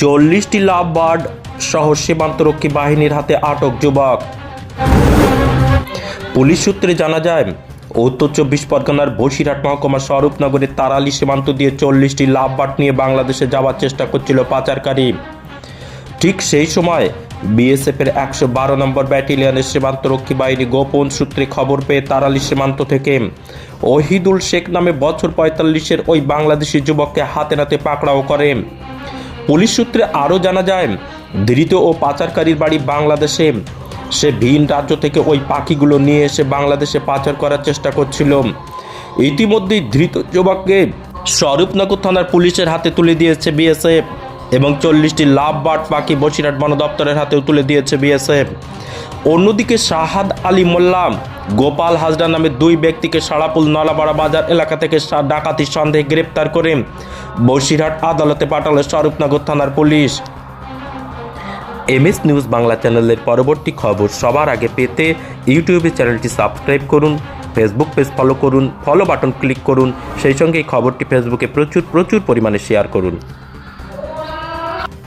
চল্লিশটি love bird সহ সীমান্তরক্ষী বাহিনীর হাতে আটক যুবক। পুলিশ সূত্রে জানা যায়, উত্তর চব্বিশ পরগনার বসিরহাট মহকুমা স্বরূপনগরের তারালি সীমান্ত দিয়ে চল্লিশটি লাভ বার্ড নিয়ে বাংলাদেশে যাওয়ার চেষ্টা করছিল পাচারকারী। ঠিক সেই সময় বিএসএফ এর একশো বারো নম্বর ব্যাটালিয়নের সীমান্তরক্ষী বাহিনী গোপন সূত্রে খবর পেয়ে তারালি সীমান্ত থেকে ওহিদুল শেখ নামে বছর পঁয়তাল্লিশের ওই বাংলাদেশি যুবককে হাতে নাতে পাকড়াও করে। পুলিশ সূত্রে আরও জানা যায় ধৃত ও পাচারকারীর বাড়ি বাংলাদেশে। সে ভিন রাজ্য থেকে ওই পাখিগুলো নিয়ে এসে বাংলাদেশে পাচার করার চেষ্টা করছিল। ইতিমধ্যেই ধৃত যুবককে স্বরূপনগর থানার পুলিশের হাতে তুলে দিয়েছে বিএসএফ এবং চল্লিশটি লাভ বার্ড পাখি বসিরহাট বন দপ্তরের হাতেও তুলে দিয়েছে বিএসএফ। অন্যদিকে শাহাদ আলী মোল্লা গোপাল হাজরা নামে দুই ব্যক্তিকে সারাপুল নলাপাড়া বাজার এলাকা থেকে ডাকাতির সন্দেহে গ্রেপ্তার করে বসিরহাট আদালতে পাঠালো স্বরূপনগর থানার পুলিশ। এমএস নিউজ বাংলা চ্যানেলের পরবর্তী খবর সবার আগে পেতে ইউটিউবে চ্যানেলটি সাবস্ক্রাইব করুন, ফেসবুক পেজ ফলো করুন ফলো বাটন ক্লিক করুন, সেই সঙ্গে এই খবরটি ফেসবুকে প্রচুর প্রচুর পরিমাণে শেয়ার করুন।